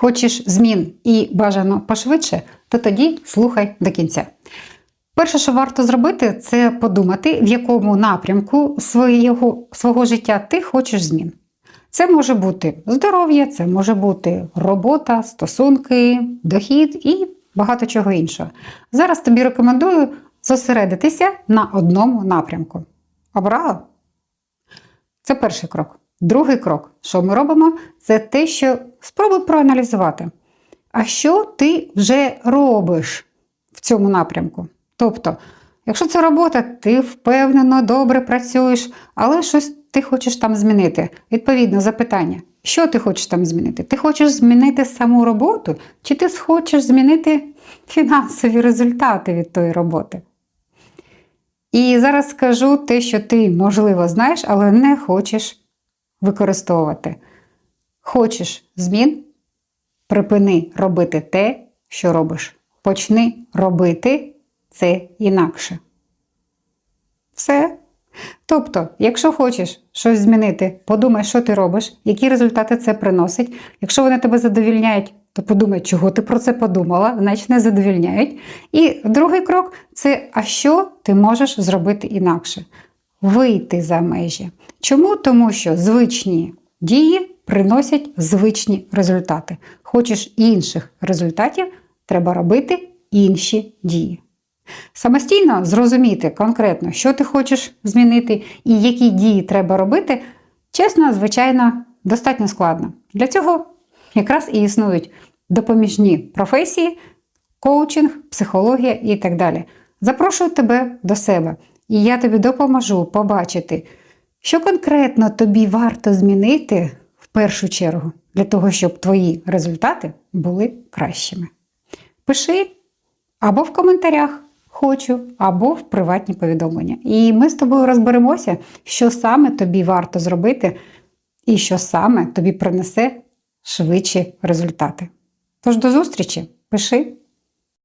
Хочеш змін і бажано пошвидше, то тоді слухай до кінця. Перше, що варто зробити, це подумати, в якому напрямку свого, свого життя ти хочеш змін. Це може бути здоров'я, це може бути робота, стосунки, дохід і багато чого іншого. Зараз тобі рекомендую зосередитися на одному напрямку. Обрала? Це перший крок. Другий крок, що ми робимо, це те, що спробуй проаналізувати. А що ти вже робиш в цьому напрямку? Тобто, якщо це робота, ти впевнено, добре працюєш, але щось ти хочеш там змінити. Відповідно, запитання: що ти хочеш там змінити? Ти хочеш змінити саму роботу, чи ти хочеш змінити фінансові результати від тої роботи? І зараз скажу те, що ти, можливо, знаєш, але не хочеш використовувати. Хочеш змін? Припини робити те, що робиш. Почни робити це інакше. Все. Тобто, якщо хочеш щось змінити, подумай, що ти робиш, які результати це приносить. Якщо вони тебе задовільняють, то подумай, чого ти про це подумала, значить не задовільняють. І другий крок це а що ти можеш зробити інакше? Вийти за межі. Чому? Тому що звичні дії приносять звичні результати. Хочеш інших результатів, треба робити інші дії. Самостійно зрозуміти конкретно, що ти хочеш змінити і які дії треба робити, чесно, звичайно, достатньо складно. Для цього якраз і існують допоміжні професії, коучинг, психологія і так далі. Запрошую тебе до себе, і я тобі допоможу побачити, що конкретно тобі варто змінити в першу чергу, для того, щоб твої результати були кращими. Пиши або в коментарях хочу, або в приватні повідомлення. І ми з тобою розберемося, що саме тобі варто зробити, і що саме тобі принесе швидші результати. Тож до зустрічі, пиши.